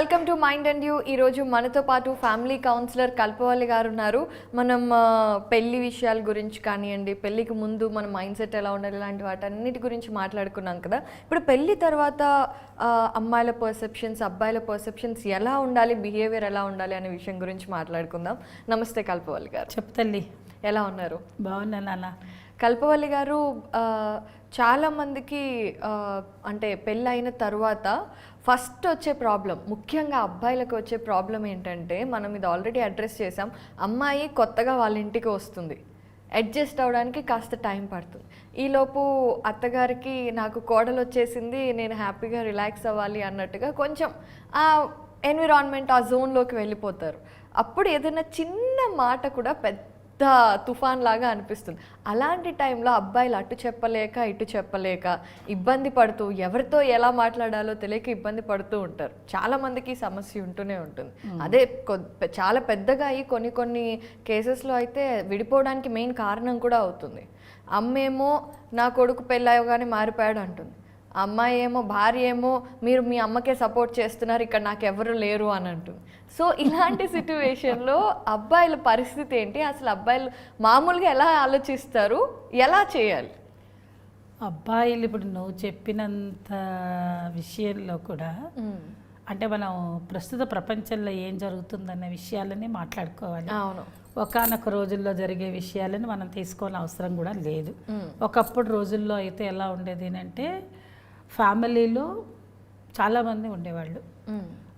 Welcome to mind and you. ఈరోజు మనతో పాటు ఫ్యామిలీ కౌన్సిలర్ కల్పవల్లి గారు ఉన్నారు. మనం పెళ్ళి విషయాల గురించి కానివ్వండి పెళ్ళికి ముందు మన మైండ్ సెట్ ఎలా ఉండాలి ఇలాంటి వాటన్నిటి గురించి మాట్లాడుకున్నాం కదా. ఇప్పుడు పెళ్ళి తర్వాత అమ్మాయిల పర్సెప్షన్స్ అబ్బాయిల పర్సెప్షన్స్ ఎలా ఉండాలి బిహేవియర్ ఎలా ఉండాలి అనే విషయం గురించి మాట్లాడుకుందాం. నమస్తే కల్పవల్లి గారు. చెప్పు తల్లి ఎలా ఉన్నారు? బాగున్నా నాన్న. కల్పవల్లి గారు చాలామందికి అంటే పెళ్ళి అయిన తర్వాత ఫస్ట్ వచ్చే ప్రాబ్లం ముఖ్యంగా అబ్బాయిలకు వచ్చే ప్రాబ్లం ఏంటంటే మనం ఇది ఆల్రెడీ అడ్రస్ చేసాం అమ్మాయి కొత్తగా వాళ్ళ ఇంటికి వస్తుంది. అడ్జస్ట్ అవడానికి కాస్త టైం పడుతుంది. ఈలోపు అత్తగారికి నాకు కోడలు వచ్చేసింది నేను హ్యాపీగా రిలాక్స్ అవ్వాలి అన్నట్టుగా కొంచెం ఆ ఎన్విరాన్మెంట్ ఆ జోన్లోకి వెళ్ళిపోతారు. అప్పుడు ఏదైనా చిన్న మాట కూడా పెద్ద తుఫాన్ లాగా అనిపిస్తుంది. అలాంటి టైంలో అబ్బాయిలు అటు చెప్పలేక ఇటు చెప్పలేక ఇబ్బంది పడుతూ ఎవరితో ఎలా మాట్లాడాలో తెలియక ఇబ్బంది పడుతూ ఉంటారు. చాలా మందికి సమస్య ఉంటూనే ఉంటుంది. అదే చాలా పెద్దగా అయ్యి కొన్ని కొన్ని కేసెస్లో అయితే విడిపోవడానికి మెయిన్ కారణం కూడా అవుతుంది. అమ్మేమో నా కొడుకు పెళ్ళవగానే మారిపోయాడు అంటుంది. అమ్మాయి ఏమో భార్య ఏమో మీరు మీ అమ్మకే సపోర్ట్ చేస్తున్నారు ఇక్కడ నాకు ఎవరు లేరు అని అంటుంది. సో ఇలాంటి సిచ్యువేషన్లో అబ్బాయిల పరిస్థితి ఏంటి? అసలు అబ్బాయిలు మామూలుగా ఎలా ఆలోచిస్తారు? ఎలా చేయాలి? అబ్బాయిలు ఇప్పుడు నువ్వు చెప్పినంత విషయంలో కూడా అంటే మనం ప్రస్తుత ప్రపంచంలో ఏం జరుగుతుందన్న విషయాలని మాట్లాడుకోవాలి. అవును. ఒకనొక రోజుల్లో జరిగే విషయాలను మనం తీసుకోవాల్సిన అవసరం కూడా లేదు. ఒకప్పుడు రోజుల్లో అయితే ఎలా ఉండేది అంటే ఫ్యామిలీలో చాలామంది ఉండేవాళ్ళు.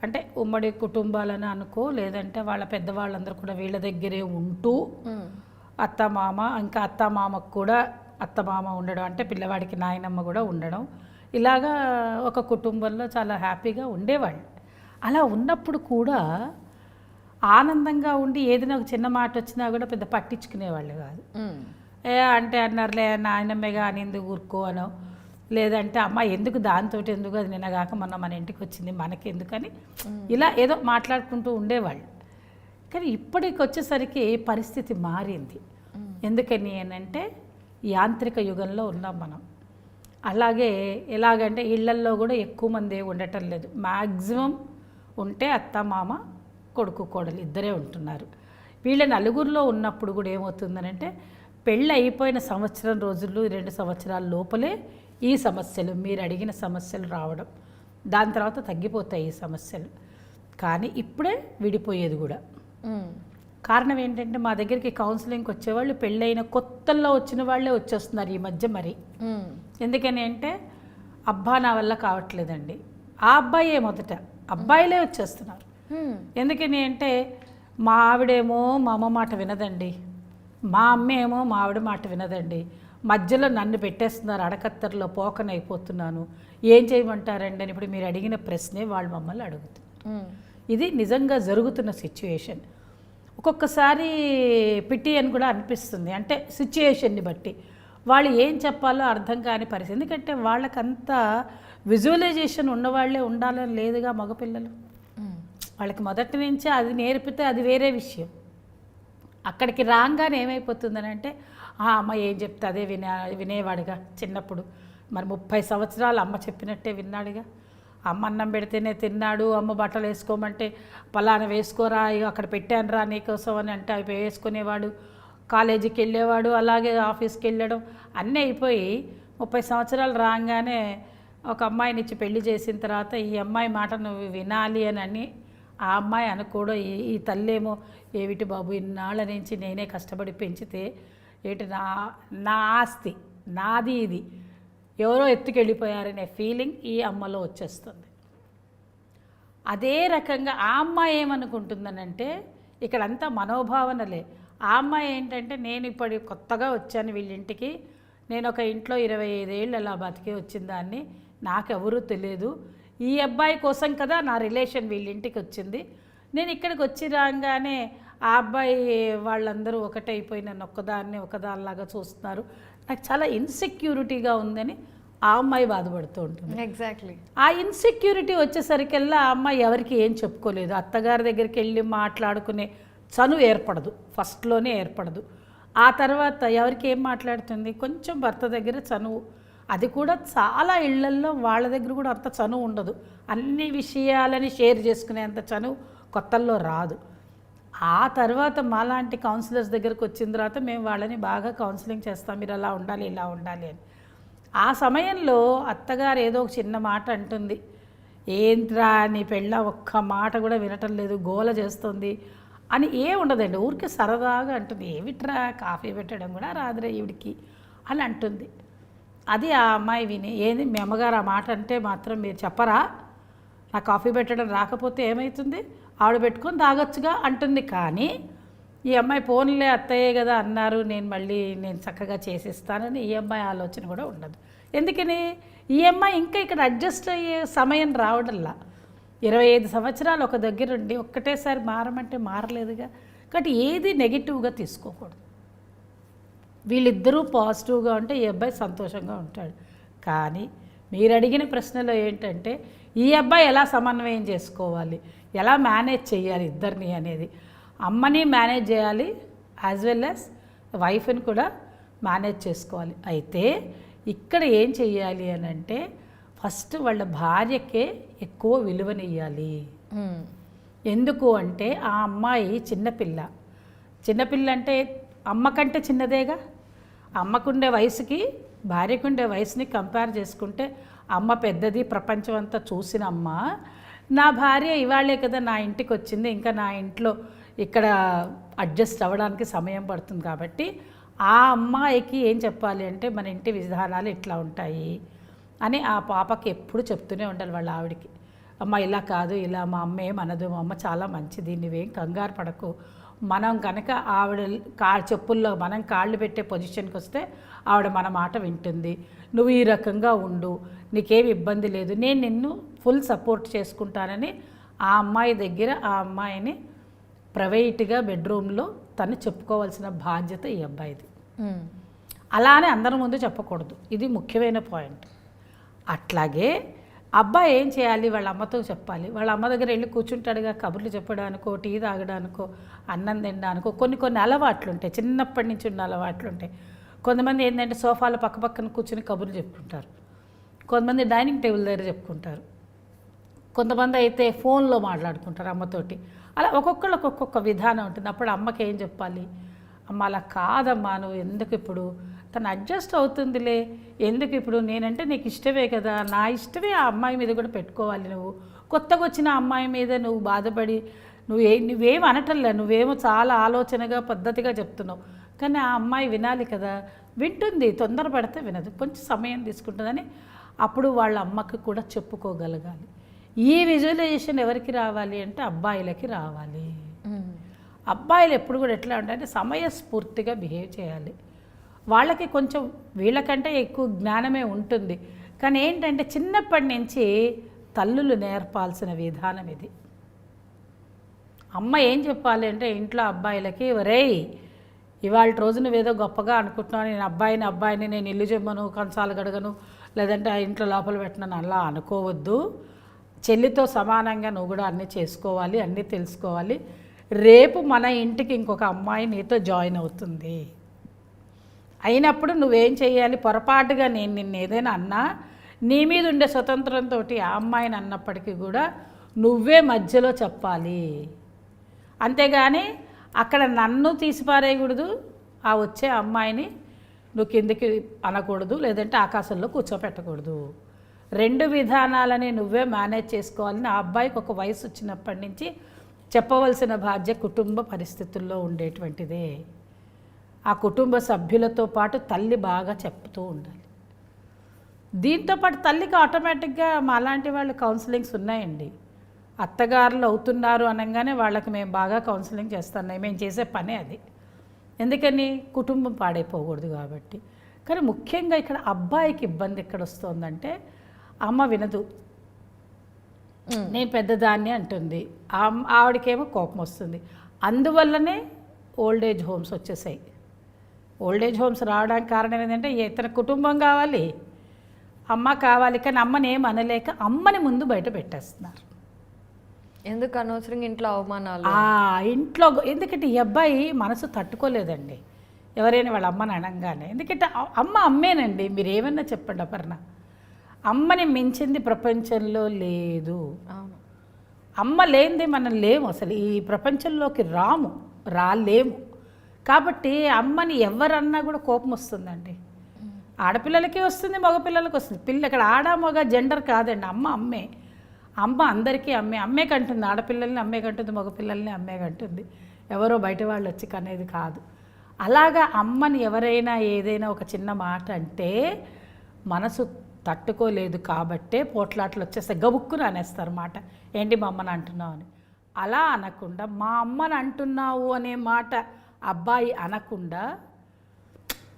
అంటే ఉమ్మడి కుటుంబాలని అనుకో లేదంటే వాళ్ళ పెద్దవాళ్ళందరూ కూడా వీళ్ళ దగ్గరే ఉంటూ. అత్త మామ ఇంకా అత్త మామకు కూడా అత్త మామ ఉండడం అంటే పిల్లవాడికి నాయనమ్మ కూడా ఉండడం ఇలాగా ఒక కుటుంబంలో చాలా హ్యాపీగా ఉండేవాళ్ళు అలా ఉన్నప్పుడు కూడా ఆనందంగా ఉండి ఏదైనా ఒక చిన్న మాట వచ్చినా కూడా పెద్ద పట్టించుకునేవాళ్ళు కాదు. ఏ అంటే అన్నారులే నాయనమ్మే కానీ ఎందుకు ఊరుకో అనో లేదంటే అమ్మ ఎందుకు దాంతో ఎందుకు అది నిన్నగాక మొన్న మన ఇంటికి వచ్చింది మనకెందుకని? ఇలా ఏదో మాట్లాడుకుంటూ ఉండేవాళ్ళు. కానీ ఇప్పటికి వచ్చేసరికి పరిస్థితి మారింది? ఎందుకని అంటే యాంత్రిక యుగంలో ఉన్నాం మనం. అలాగే ఎలాగంటే ఇళ్ళల్లో కూడా ఎక్కువ మంది ఉండటం లేదు. మ్యాక్సిమం ఉంటే అత్త మామ కొడుకు కోడలు ఇద్దరే ఉంటున్నారు. వీళ్ళ నలుగురిలో ఉన్నప్పుడు కూడా ఏమవుతుందనంటే పెళ్ళి అయిపోయిన సంవత్సరం రోజులు రెండు సంవత్సరాల లోపలే ఈ సమస్యలు మీరు అడిగిన సమస్యలు రావడం దాని తర్వాత తగ్గిపోతాయి ఈ సమస్యలు. కానీ ఇప్పుడే విడిపోయేది కూడా. కారణం ఏంటంటే మా దగ్గరికి కౌన్సిలింగ్కి వచ్చేవాళ్ళు పెళ్ళైన కొత్తల్లో వచ్చిన వాళ్ళే వచ్చేస్తున్నారు ఈ మధ్య మరి. ఎందుకని అంటే అబ్బా నా వల్ల కావట్లేదండి. ఆ అబ్బాయే మొదట. అబ్బాయిలే వచ్చేస్తున్నారు. ఎందుకని అంటే మా ఆవిడేమో మా అమ్మ మాట వినదండి. మా అమ్మేమో మా ఆవిడ మాట వినదండి. మధ్యలో నన్ను పెట్టేస్తున్నారు అడకత్తర్లో పోకనైపోతున్నాను. ఏం చేయమంటారండి? అని ఇప్పుడు మీరు అడిగిన ప్రశ్నే వాళ్ళు మమ్మల్ని అడుగుతున్నారు. ఇది నిజంగా జరుగుతున్న సిచ్యుయేషన్. ఒక్కొక్కసారి పిటి అని కూడా అనిపిస్తుంది. అంటే సిచ్యుయేషన్ని బట్టి. వాళ్ళు ఏం చెప్పాలో అర్థం కాని పరిస్థితి. ఎందుకంటే వాళ్ళకంతా విజువలైజేషన్ ఉన్నవాళ్ళే ఉండాలని లేదుగా మగపిల్లలు. వాళ్ళకి మొదటి నుంచే అది నేర్పితే అది వేరే విషయం. అక్కడికి రాగానే ఏమైపోతుందని అంటే ఆ అమ్మ ఏం చెప్తే అదే వినే వినేవాడుగా చిన్నప్పుడు. మరి ముప్పై సంవత్సరాలు అమ్మ చెప్పినట్టే విన్నాడుగా. అమ్మ అన్నం పెడితేనే తిన్నాడు అమ్మ బట్టలు వేసుకోమంటే పలానా వేసుకోరా ఇక అక్కడ పెట్టానురా నీకోసం అని అంటే అవి వేసుకునేవాడు. కాలేజీకి వెళ్ళేవాడు అలాగే ఆఫీస్కి వెళ్ళడం అన్నీ అయిపోయి ముప్పై సంవత్సరాలు రాగానే ఒక అమ్మాయిని ఇచ్చి పెళ్ళి చేసిన తర్వాత ఈ అమ్మాయి మాట నువ్వు వినాలి అని అని ఆ అమ్మాయి అనుకోవడం ఈ ఈ తల్లేమో ఏమిటి బాబు ఇన్నాళ్ళ నుంచి నేనే కష్టపడి పెంచితే ఏటి నా నా ఆస్తి నాది ఇది. ఎవరో ఎత్తుకెళ్ళిపోయారనే ఫీలింగ్ ఈ అమ్మలో వచ్చేస్తుంది. అదే రకంగా ఆ అమ్మాయి ఏమనుకుంటుందనంటే ఇక్కడంతా మనోభావనలే. ఆ అమ్మాయి ఏంటంటే నేను ఇప్పుడు కొత్తగా వచ్చాను వీళ్ళింటికి. నేను ఒక ఇంట్లో ఇరవై ఐదేళ్ళు అలా బతికి వచ్చిన దాన్ని. నాకెవరూ తెలియదు. ఈ అబ్బాయి కోసం కదా నా రిలేషన్ వీళ్ళింటికి వచ్చింది. నేను ఇక్కడికి వచ్చి రాగానే ఆ అబ్బాయి వాళ్ళందరూ ఒకటైపోయి నన్ను ఒక్కదాన్ని ఒకదానిలాగా చూస్తున్నారు. నాకు చాలా ఇన్సెక్యూరిటీగా ఉందని ఆ అమ్మాయి బాధపడుతూ ఉంటుంది. ఎగ్జాక్ట్లీ ఆ ఇన్సెక్యూరిటీ వచ్చేసరికల్లా ఆ అమ్మాయి ఎవరికి ఏం చెప్పుకోలేదు. అత్తగారి దగ్గరికి వెళ్ళి మాట్లాడుకునే చనువు ఏర్పడదు. ఫస్ట్లోనే ఏర్పడదు. ఆ తర్వాత ఎవరికి ఏం మాట్లాడుతుంది? కొంచెం భర్త దగ్గర చనువు అది కూడా చాలా ఇళ్ళల్లో వాళ్ళ దగ్గర కూడా అంత చనువు ఉండదు. అన్ని విషయాలని షేర్ చేసుకునేంత చనువు కొత్తల్లో రాదు. ఆ తర్వాత మాలాంటి కౌన్సిలర్స్ దగ్గరకు వచ్చిన తర్వాత మేము వాళ్ళని బాగా కౌన్సిలింగ్ చేస్తాం మీరు అలా ఉండాలి ఇలా ఉండాలి అని. ఆ సమయంలో అత్తగారు ఏదో ఒక చిన్న మాట అంటుంది. ఏంట్రా నీ పెళ్ళ ఒక్క మాట కూడా వినటం లేదు గోల చేస్తుంది అని ఏ ఉండదండి. ఊరికి సరదాగా అంటుంది. ఏమిట్రా కాఫీ పెట్టడం కూడా రాదురా ఈవిడికి అని అంటుంది. అది ఆ అమ్మాయి విని ఏంది మీ అమ్మగారు ఆ మాట అంటే మాత్రం మీరు చెప్పరా? నా కాఫీ పెట్టడం రాకపోతే ఏమవుతుంది ఆవిడ పెట్టుకొని తాగొచ్చుగా అంటుంది. కానీ ఈ అమ్మాయి ఫోన్లే అత్తయ్యే కదా అన్నారు నేను మళ్ళీ నేను చక్కగా చేసిస్తానని ఈ అమ్మాయి ఆలోచన కూడా ఉండదు. ఎందుకని? ఈ అమ్మాయి ఇంకా ఇక్కడ అడ్జస్ట్ అయ్యే సమయం రావడంలా. ఇరవై ఐదు సంవత్సరాలు ఒక దగ్గర ఉండి ఒక్కటేసారి మారమంటే మారలేదుగా. కాబట్టి ఏది నెగిటివ్గా తీసుకోకూడదు. వీళ్ళిద్దరూ పాజిటివ్గా ఉంటే ఈ అబ్బాయి సంతోషంగా ఉంటాడు. కానీ మీరు అడిగిన ప్రశ్నలో ఏంటంటే ఈ అబ్బాయి ఎలా సమన్వయం చేసుకోవాలి? ఎలా మేనేజ్ చేయాలి ఇద్దరిని అనేది? అమ్మని మేనేజ్ చేయాలి యాజ్ వెల్ యాజ్ వైఫ్ని కూడా మేనేజ్ చేసుకోవాలి. అయితే ఇక్కడ ఏం చెయ్యాలి అని అంటే ఫస్ట్ వాళ్ళ భార్యకే ఎక్కువ విలువనియ్యాలి. ఎందుకు అంటే ఆ అమ్మాయి చిన్నపిల్ల. చిన్నపిల్ల అంటే అమ్మ కంటే చిన్నదేగా? అమ్మకుండే వయసుకి భార్యకుండే వయసుని కంపేర్ చేసుకుంటే అమ్మ పెద్దది ప్రపంచం అంతా చూసిన అమ్మ. నా భార్య ఇవాళే కదా నా ఇంటికి వచ్చింది ఇంకా నా ఇంట్లో ఇక్కడ అడ్జస్ట్ అవ్వడానికి సమయం పడుతుంది కాబట్టి ఆ అమ్మాయికి ఏం చెప్పాలి అంటే మన ఇంటి విధానాలు ఇట్లా ఉంటాయి అని ఆ పాపకి ఎప్పుడు చెప్తూనే ఉండాలి వాళ్ళ ఆవిడకి. అమ్మ ఇలా కాదు ఇలా మా అమ్మ ఏమనదు మా అమ్మ చాలా మంచిది నువ్వేం కంగారు పడకు మనం కనుక ఆవిడ కా చెప్పుల్లో మనం కాళ్ళు పెట్టే పొజిషన్కి వస్తే ఆవిడ మన మాట వింటుంది. నువ్వు ఈ రకంగా ఉండు నీకేం ఇబ్బంది లేదు నేను నిన్ను ఫుల్ సపోర్ట్ చేసుకుంటానని ఆ అమ్మాయి దగ్గర ఆ అమ్మాయిని ప్రైవేట్గా బెడ్రూమ్లో తను చెప్పుకోవాల్సిన బాధ్యత ఈ అబ్బాయిది. అలానే అందరి ముందు చెప్పకూడదు. ఇది ముఖ్యమైన పాయింట్. అట్లాగే అబ్బాయి ఏం చేయాలి? వాళ్ళ అమ్మతో చెప్పాలి. వాళ్ళ అమ్మ దగ్గర వెళ్ళి కూర్చుంటాడుగా కబుర్లు చెప్పడానికో టీ తాగడానికో అన్నం తినడానికో కొన్ని కొన్ని అలవాట్లు ఉంటాయి చిన్నప్పటి నుంచి ఉన్న అలవాట్లు ఉంటాయి కొంతమంది ఏంటంటే సోఫాల పక్క పక్కన కూర్చుని కబుర్లు చెప్పుకుంటారు. కొంతమంది డైనింగ్ టేబుల్ దగ్గర చెప్పుకుంటారు. కొంతమంది అయితే ఫోన్లో మాట్లాడుకుంటారు అమ్మతోటి. అలా ఒక్కొక్కళ్ళకి ఒక్కొక్క విధానం ఉంటుంది. అప్పుడు అమ్మకి ఏం చెప్పాలి? అమ్మ అలా కాదమ్మా నువ్వు ఎందుకు ఇప్పుడు తను అడ్జస్ట్ అవుతుందిలే. ఎందుకు ఇప్పుడు? నేనంటే నీకు ఇష్టమే కదా. నా ఇష్టమే ఆ అమ్మాయి మీద కూడా పెట్టుకోవాలి నువ్వు. కొత్తగా వచ్చిన అమ్మాయి మీద నువ్వు బాధపడి నువ్వు ఏ నువ్వేం అనటంలే. నువ్వేమో చాలా ఆలోచనగా పద్ధతిగా చెప్తున్నావు. కానీ ఆ అమ్మాయి వినాలి కదా. వింటుంది తొందరపడితే వినదు. కొంచెం సమయం తీసుకుంటుందని అప్పుడు వాళ్ళ అమ్మకి కూడా చెప్పుకోగలగాలి. ఈ విజువలైజేషన్ ఎవరికి రావాలి అంటే అబ్బాయిలకి రావాలి. అబ్బాయిలు ఎప్పుడు కూడా ఎట్లా ఉంటాయంటే సమయస్ఫూర్తిగా బిహేవ్ చేయాలి. వాళ్ళకి కొంచెం వీళ్ళకంటే ఎక్కువ జ్ఞానమే ఉంటుంది. కానీ ఏంటంటే చిన్నప్పటి నుంచి తల్లులు నేర్పాల్సిన విధానం ఇది. అమ్మ ఏం చెప్పాలి అంటే ఇంట్లో అబ్బాయిలకి ఒరేయ్ ఇవాళ రోజు నువ్వేదో గొప్పగా అనుకుంటున్నావు నేను అబ్బాయిని అబ్బాయిని నేను ఇల్లు చెమ్మను కంచాలు గడగను లేదంటే ఆ ఇంట్లో లోపల పెట్టినాను అలా అనుకోవద్దు. చెల్లితో సమానంగా నువ్వు కూడా అన్నీ చేసుకోవాలి అన్నీ తెలుసుకోవాలి. రేపు మన ఇంటికి ఇంకొక అమ్మాయి నీతో జాయిన్ అవుతుంది. అయినప్పుడు నువ్వేం చేయాలి పొరపాటుగా నేను నిన్న ఏదైనా అన్నా నీ మీద ఉండే స్వతంత్రంతో ఆ అమ్మాయిని అన్నప్పటికీ కూడా నువ్వే మధ్యలో చెప్పాలి. అంతేగాని అక్కడ నన్ను తీసిపారేయకూడదు ఆ వచ్చే అమ్మాయిని నువ్వు కిందకి అనకూడదు లేదంటే ఆకాశంలో కూర్చోపెట్టకూడదు. రెండు విధానాలని నువ్వే మేనేజ్ చేసుకోవాలని ఆ అబ్బాయికి ఒక వయసు వచ్చినప్పటి నుంచి చెప్పవలసిన బాధ్య కుటుంబ పరిస్థితుల్లో ఉండేటువంటిదే. ఆ కుటుంబ సభ్యులతో పాటు తల్లి బాగా చెప్తూ ఉండాలి. దీంతో పాటు తల్లికి ఆటోమేటిక్గా మాలాంటి వాళ్ళు కౌన్సిలింగ్స్ ఉన్నాయండి. అత్తగారులు అవుతున్నారు అనగానే వాళ్ళకి మేము బాగా కౌన్సిలింగ్ చేస్తున్నాయి. మేము చేసే పనే అది. ఎందుకని? కుటుంబం పాడైపోకూడదు కాబట్టి. కానీ ముఖ్యంగా ఇక్కడ అబ్బాయికి ఇబ్బంది ఎక్కడ వస్తుందంటే అమ్మ వినదు. నేను పెద్దదాన్ని అంటుంది. ఆవిడకేమో కోపం వస్తుంది. అందువల్లనే ఓల్డ్ ఏజ్ హోమ్స్ వచ్చేసాయి. ఓల్డ్ ఏజ్ హోమ్స్ రావడానికి కారణం ఏంటంటే ఇతర కుటుంబం కావాలి అమ్మ కావాలి కానీ అమ్మని ఏం అనలేక అమ్మని ముందు బయట పెట్టేస్తున్నారు. ఎందుకు అనవసరంగా ఇంట్లో అవమానాలు? ఆ ఇంట్లో ఎందుకంటే ఈ అబ్బాయి మనసు తట్టుకోలేదండి. ఎవరైనా వాళ్ళ అమ్మని అనగానే. ఎందుకంటే అమ్మ అమ్మేనండి. మీరు ఏమన్నా చెప్పండి అపర్ణ. అమ్మని మించింది ప్రపంచంలో లేదు. అమ్మ లేనిదే మనం లేము. అసలు ఈ ప్రపంచంలోకి రాము రాలేము. కాబట్టి అమ్మని ఎవరన్నా కూడా కోపం వస్తుందండి. ఆడపిల్లలకి వస్తుంది మగపిల్లలకి వస్తుంది. పిల్ల ఇక్కడ ఆడ మగ జెండర్ కాదండి. అమ్మ అమ్మే. అమ్మ అందరికీ అమ్మే. అమ్మే కంటుంది. ఆడపిల్లల్ని అమ్మే కంటుంది మగపిల్లల్ని అమ్మే కంటుంది. ఎవరో బయట వాళ్ళు వచ్చి కనేది కాదు. అలాగా అమ్మని ఎవరైనా ఏదైనా ఒక చిన్న మాట అంటే మనసు తట్టుకోలేదు కాబట్టే పోట్లాట్లు వచ్చేస్తే గబుక్కుని అనేస్తారు మాట. ఏంటి మా అమ్మని అంటున్నావు అని. అలా అనకుండా మా అమ్మని అంటున్నావు అనే మాట అబ్బాయి అనకుండా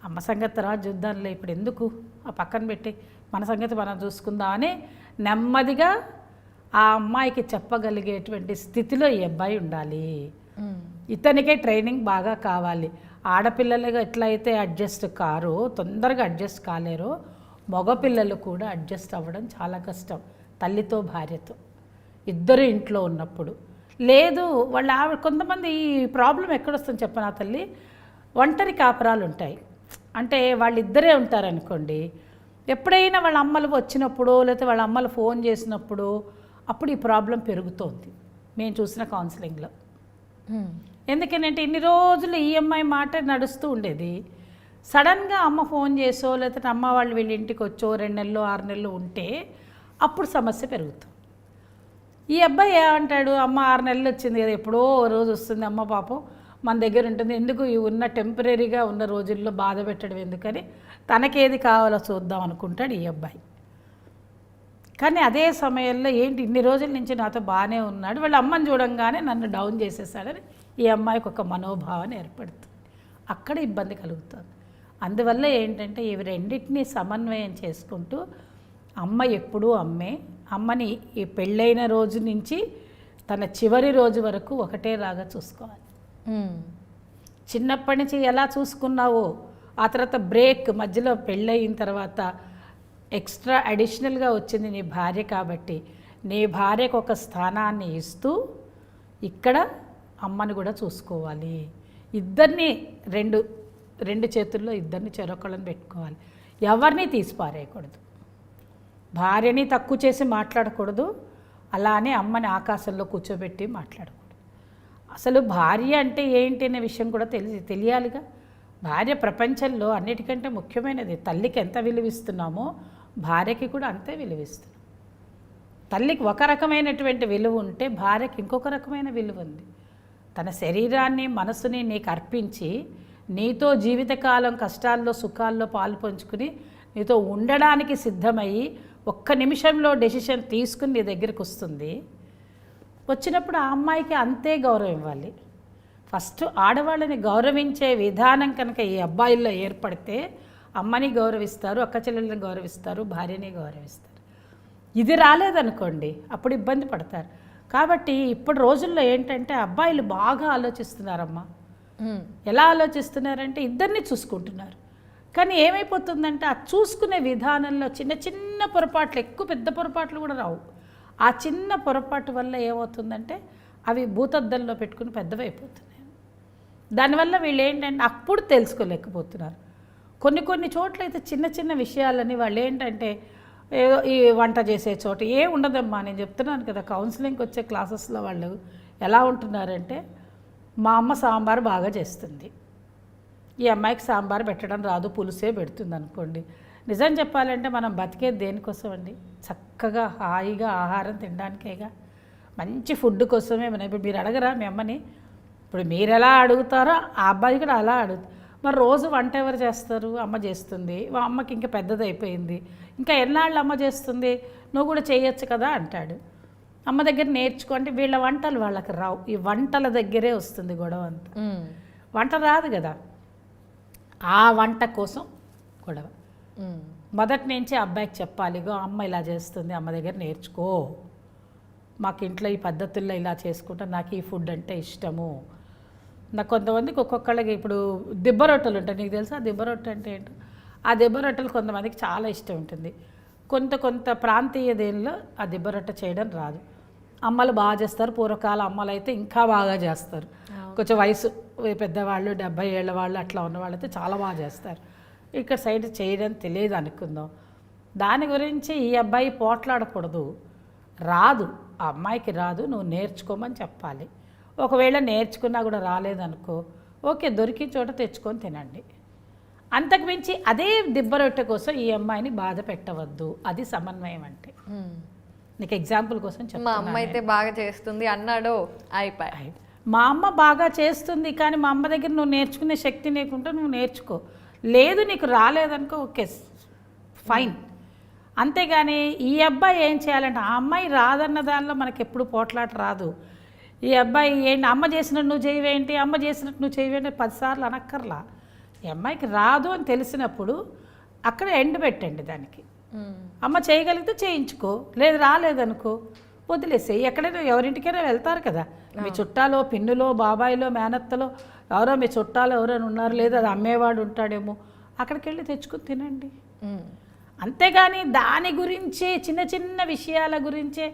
అమ్మ సంగతి తర్వాత చూద్దాంలే ఇప్పుడు ఎందుకు? ఆ పక్కన పెట్టి మన సంగతి మనం చూసుకుందాం అని నెమ్మదిగా ఆ అమ్మాయికి చెప్పగలిగేటువంటి స్థితిలో ఈ అబ్బాయి ఉండాలి. ఇతనికే ట్రైనింగ్ బాగా కావాలి. ఆడపిల్లలుగా ఎట్లయితే అడ్జస్ట్ కారో తొందరగా అడ్జస్ట్ కాలేరో మగపిల్లలు కూడా అడ్జస్ట్ అవ్వడం చాలా కష్టం. తల్లితో భార్యతో. ఇద్దరు ఇంట్లో ఉన్నప్పుడు. లేదు వాళ్ళ ఆవిడ కొంతమంది ఈ ప్రాబ్లం ఎక్కడొస్తుంది చెప్పనా తల్లి. ఒంటరి కాపురాలు ఉంటాయి అంటే వాళ్ళిద్దరే ఉంటారనుకోండి ఎప్పుడైనా వాళ్ళ అమ్మలు వచ్చినప్పుడు లేకపోతే వాళ్ళ అమ్మలు ఫోన్ చేసినప్పుడు అప్పుడు ఈ ప్రాబ్లం పెరుగుతోంది. మేము చూసిన కౌన్సిలింగ్లో. మ్మ్. ఎందుకనంటే ఇన్ని రోజులు ఈఎంఐ మాట నడుస్తూ ఉండేది. సడన్గా అమ్మ ఫోన్ చేసో లేకపోతే అమ్మ వాళ్ళు వీళ్ళ ఇంటికి వచ్చో రెండు నెలలు ఆరు నెలలు ఉంటే అప్పుడు సమస్య పెరుగుతుంది. ఈ అబ్బాయి ఏమంటాడు? అమ్మ ఆరు నెలలు వచ్చింది కదా ఎప్పుడో ఓ రోజు వస్తుంది అమ్మ పాపం. మన దగ్గర ఉంటుంది. ఎందుకు ఈ ఉన్న టెంపరీగా ఉన్న రోజుల్లో బాధ పెట్టడం ఎందుకని? తనకేది కావాలో చూద్దాం అనుకుంటాడు ఈ అబ్బాయి. కానీ అదే సమయంలో ఏంటి? ఇన్ని రోజుల నుంచి నాతో బాగానే ఉన్నాడు. వాళ్ళ అమ్మని చూడంగానే నన్ను డౌన్ చేసేసాడని ఈ అమ్మాయికి ఒక మనోభావన ఏర్పడుతుంది. అక్కడ ఇబ్బంది కలుగుతుంది. అందువల్ల ఏంటంటే ఇవి రెండింటినీ సమన్వయం చేసుకుంటూ అమ్మ ఎప్పుడూ అమ్మే అమ్మని ఈ పెళ్ళైన రోజు నుంచి తన చివరి రోజు వరకు ఒకటే రాగా చూసుకోవాలి. చిన్నప్పటి నుంచి ఎలా చూసుకున్నావో ఆ తర్వాత బ్రేక్ మధ్యలో పెళ్ళయిన తర్వాత ఎక్స్ట్రా అడిషనల్గా వచ్చింది నీ భార్య కాబట్టి నీ భార్యకు ఒక స్థానాన్ని ఇస్తూ ఇక్కడ అమ్మని కూడా చూసుకోవాలి. ఇద్దరిని రెండు రెండు చేతుల్లో ఇద్దరిని చెరొకళ్ళని పెట్టుకోవాలి. ఎవరిని తీసి పారేయకూడదు భార్యని తక్కువ చేసి మాట్లాడకూడదు అలానే అమ్మని ఆకాశంలో కూర్చోబెట్టి మాట్లాడకూడదు. అసలు భార్య అంటే ఏంటి అనే విషయం కూడా తెలిసి తెలియాలిగా. భార్య ప్రపంచంలో అన్నిటికంటే ముఖ్యమైనది తల్లికి ఎంత విలువిస్తున్నామో భార్యకి కూడా అంతే విలువిస్తున్నాం. తల్లికి ఒక రకమైనటువంటి విలువ ఉంటే భార్యకి ఇంకొక రకమైన విలువ ఉంది. తన శరీరాన్ని మనసుని నీకు అర్పించి నీతో జీవితకాలం కష్టాల్లో సుఖాల్లో పాలు పంచుకుని నీతో ఉండడానికి సిద్ధమయ్యి ఒక్క నిమిషంలో డెసిషన్ తీసుకుని నీ దగ్గరికి వస్తుంది. వచ్చినప్పుడు ఆ అమ్మాయికి అంతే గౌరవం ఇవ్వాలి. ఫస్ట్ ఆడవాళ్ళని గౌరవించే విధానం కనుక ఈ అబ్బాయిల్లో ఏర్పడితే అమ్మని గౌరవిస్తారు అక్క చెల్లెల్ని గౌరవిస్తారు భార్యని గౌరవిస్తారు. ఇది రాలేదనుకోండి అప్పుడు ఇబ్బంది పడతారు. కాబట్టి ఇప్పుడు రోజుల్లో ఏంటంటే అబ్బాయిలు బాగా ఆలోచిస్తున్నారమ్మా. మ్మ్. ఎలా ఆలోచిస్తున్నారంటే ఇద్దరిని చూసుకుంటున్నారు. కానీ ఏమైపోతుందంటే ఆ చూసుకునే విధానంలో చిన్న చిన్న పొరపాట్లు ఎక్కువ పెద్ద పొరపాట్లు కూడా రావు. ఆ చిన్న పొరపాటు వల్ల ఏమవుతుందంటే అవి భూతద్దంలో పెట్టుకుని పెద్దవైపోతున్నాయి. దానివల్ల వీళ్ళు ఏంటంటే అప్పుడు తెలుసుకోలేకపోతున్నారు. కొన్ని కొన్ని చోట్ల అయితే చిన్న చిన్న విషయాలని వాళ్ళు ఏంటంటే ఏదో ఈ వంట చేసే చోట ఏ ఉండదమ్మా నేను చెప్తున్నాను కదా కౌన్సిలింగ్కి వచ్చే క్లాసెస్లో వాళ్ళు ఎలా ఉంటున్నారంటే మా అమ్మ సాంబార్ బాగా చేస్తుంది. ఈ అమ్మాయికి సాంబార్ పెట్టడం రాదు పులుసే పెడుతుంది అనుకోండి నిజం చెప్పాలంటే మనం బతికేది దేనికోసం అండి చక్కగా హాయిగా ఆహారం తినడానికేగా? మంచి ఫుడ్ కోసమే మనం ఇప్పుడు మీరు అడగరా మీ అమ్మని? ఇప్పుడు మీరు ఎలా అడుగుతారో ఆ అబ్బాయి కూడా అలా అడుగుతారు మరి రోజు వంట ఎవరు చేస్తారు? అమ్మ చేస్తుంది. మా అమ్మకి ఇంకా పెద్దది అయిపోయింది ఇంకా ఎన్నాళ్ళు అమ్మ చేస్తుంది? నువ్వు కూడా చేయొచ్చు కదా అంటాడు. అమ్మ దగ్గర నేర్చుకోండి వీళ్ళ వంటలు వాళ్ళకి రావు. ఈ వంటల దగ్గరే వస్తుంది గొడవ అంతా. వంట రాదు కదా. ఆ వంట కోసం గొడవ. మొదటి నుంచి అబ్బాయికి చెప్పాలిగో అమ్మ ఇలా చేస్తుంది అమ్మ దగ్గర నేర్చుకో. మాకు ఇంట్లో ఈ పద్ధతుల్లో ఇలా చేసుకుంటా నాకు ఈ ఫుడ్ అంటే ఇష్టము. నాకు కొంతమందికి ఒక్కొక్కళ్ళకి ఇప్పుడు దిబ్బ రొట్టెలు ఉంటాయి. నీకు తెలుసా? దిబ్బ రొట్టె అంటే ఏంటో? ఆ దిబ్బ రొట్టెలు కొంతమందికి చాలా ఇష్టం ఉంటుంది. కొంత కొంత ప్రాంతీయ దేనిలో ఆ దిబ్బ రొట్టె చేయడం రాదు. అమ్మలు బాగా చేస్తారు. పూర్వకాల అమ్మలు అయితే ఇంకా బాగా చేస్తారు. కొంచెం వయసు పెద్దవాళ్ళు డెబ్బై ఏళ్ళ వాళ్ళు అట్లా ఉన్న వాళ్ళైతే చాలా బాగా చేస్తారు. ఇక్కడ సైడ్ చేయడం తెలియదు అనుకుందాం. దాని గురించి ఈ అబ్బాయి పోట్లాడకూడదు. రాదు. ఆ అమ్మాయికి రాదు. నువ్వు నేర్చుకోమని చెప్పాలి. ఒకవేళ నేర్చుకున్నా కూడా రాలేదనుకో ఓకే దొరికిన చోట తెచ్చుకొని తినండి. అంతకు మించి అదే దిబ్బరొట్టె కోసం ఈ అమ్మాయిని బాధ పెట్టవద్దు. అది సమన్వయం అంటే. నీకు ఎగ్జాంపుల్ కోసం మా చెప్తున్నాను అమ్మ అయితే బాగా చేస్తుంది అన్నాడో అయిపోయి. మా అమ్మ బాగా చేస్తుంది కానీ మా అమ్మ దగ్గర నువ్వు నేర్చుకునే శక్తి నీకుంటే నువ్వు నేర్చుకో. లేదు నీకు రాలేదనుకో ఓకే ఫైన్. అంతేగాని ఈ అబ్బాయి ఏం చేయాలంటే ఆ అమ్మాయి రాదన్న దానిలో మనకి ఎప్పుడు పోట్లాట రాదు. ఈ అబ్బాయి ఏంటి అమ్మ చేసినట్టు నువ్వు చేయవేంటి అమ్మ చేసినట్టు నువ్వు చేయవేంటి పదిసార్లు అనక్కర్లా. ఈ అమ్మాయికి రాదు అని తెలిసినప్పుడు అక్కడ ఎండ్ పెట్టండి దానికి. అమ్మ చేయగలిగితే చేయించుకో లేదు రాలేదనుకో. వదిలేసేయి. ఎక్కడైనా ఎవరింటికైనా వెళ్తారు కదా. మీ చుట్టాలో పిన్నులో బాబాయిలో మేనత్తలో ఎవరో మీ చుట్టాలో ఎవరైనా ఉన్నారు లేదా అది అమ్మేవాడు ఉంటాడేమో అక్కడికి వెళ్ళి తెచ్చుకుని తినండి. అంతేగాని దాని గురించే చిన్న చిన్న విషయాల గురించే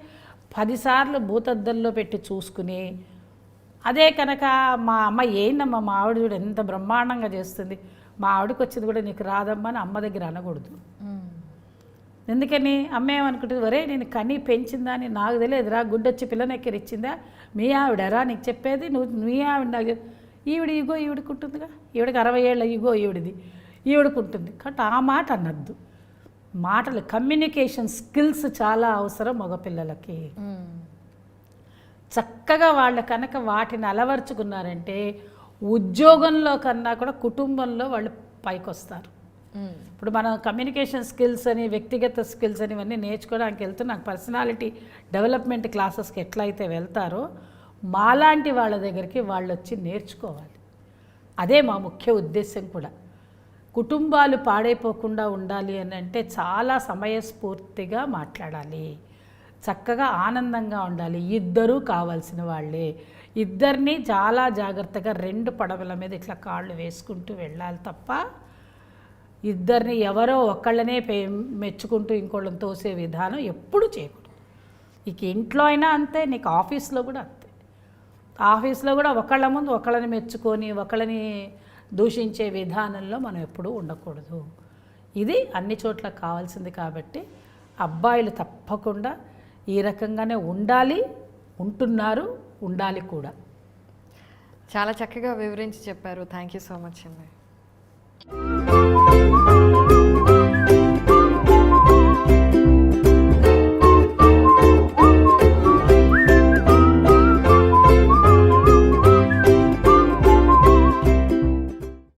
పదిసార్లు భూతద్దంలో పెట్టి చూసుకుని అదే కనుక మా అమ్మ ఏందమ్మా మా ఆవిడ చూడు ఎంత బ్రహ్మాండంగా చేస్తుంది. మా ఆవిడకి వచ్చేది కూడా నీకు రాదమ్మా అని అమ్మ దగ్గర అనకూడదు. ఎందుకని? అమ్మేమనుకుంటుంది ఒరే నేను కని పెంచిందా? అని నాకు తెలియదురా. గుడ్డొచ్చి పిల్లనెక్కరు ఇచ్చిందా మీ ఆవిడరా? నీకు చెప్పేది నువ్వు మీ ఆవిడ నాకు ఈవిడ ఇగో ఈవిడికి ఉంటుందిగా ఈవిడికి అరవై ఏళ్ళ ఇగో ఈవిడిది. ఈవిడికి ఉంటుంది కాబట్టి ఆ మాట అనద్దు. మాటలు కమ్యూనికేషన్ స్కిల్స్ చాలా అవసరం మగపిల్లలకి. చక్కగా వాళ్ళ కనుక వాటిని అలవర్చుకున్నారంటే ఉద్యోగంలో కన్నా కూడా కుటుంబంలో వాళ్ళు పైకొస్తారు. ఇప్పుడు మనం కమ్యూనికేషన్ స్కిల్స్ అని వ్యక్తిగత స్కిల్స్ అని ఇవన్నీ నేర్చుకోవడానికి వెళ్తున్నాం పర్సనాలిటీ డెవలప్మెంట్ క్లాసెస్కి ఎట్లయితే వెళ్తారో మాలాంటి వాళ్ళ దగ్గరికి వాళ్ళు వచ్చి నేర్చుకోవాలి. అదే మా ముఖ్య ఉద్దేశం కూడా. కుటుంబాలు పాడైపోకుండా ఉండాలి అని అంటే చాలా సమయస్ఫూర్తిగా మాట్లాడాలి. చక్కగా ఆనందంగా ఉండాలి. ఇద్దరూ కావాల్సిన వాళ్ళే. ఇద్దరిని చాలా జాగ్రత్తగా రెండు పడవల మీద ఇట్లా కాళ్ళు వేసుకుంటూ వెళ్ళాలి తప్ప ఇద్దరిని ఎవరో ఒకళ్ళనే పే మెచ్చుకుంటూ ఇంకోళ్ళని తోసే విధానం ఎప్పుడు చేయకూడదు. ఇక ఇంట్లో అయినా అంతే నీకు ఆఫీస్లో కూడా అంతే. ఆఫీస్లో కూడా ఒకళ్ళ ముందు ఒకళ్ళని మెచ్చుకొని ఒకళ్ళని దూషించే విధానంలో మనం ఎప్పుడూ ఉండకూడదు. ఇది అన్ని చోట్ల కావాల్సింది కాబట్టి అబ్బాయిలు తప్పకుండా ఈ రకంగానే ఉండాలి ఉంటున్నారు ఉండాలి కూడా. చాలా చక్కగా వివరించి చెప్పారు. థ్యాంక్ యూ సో మచ్ అండి.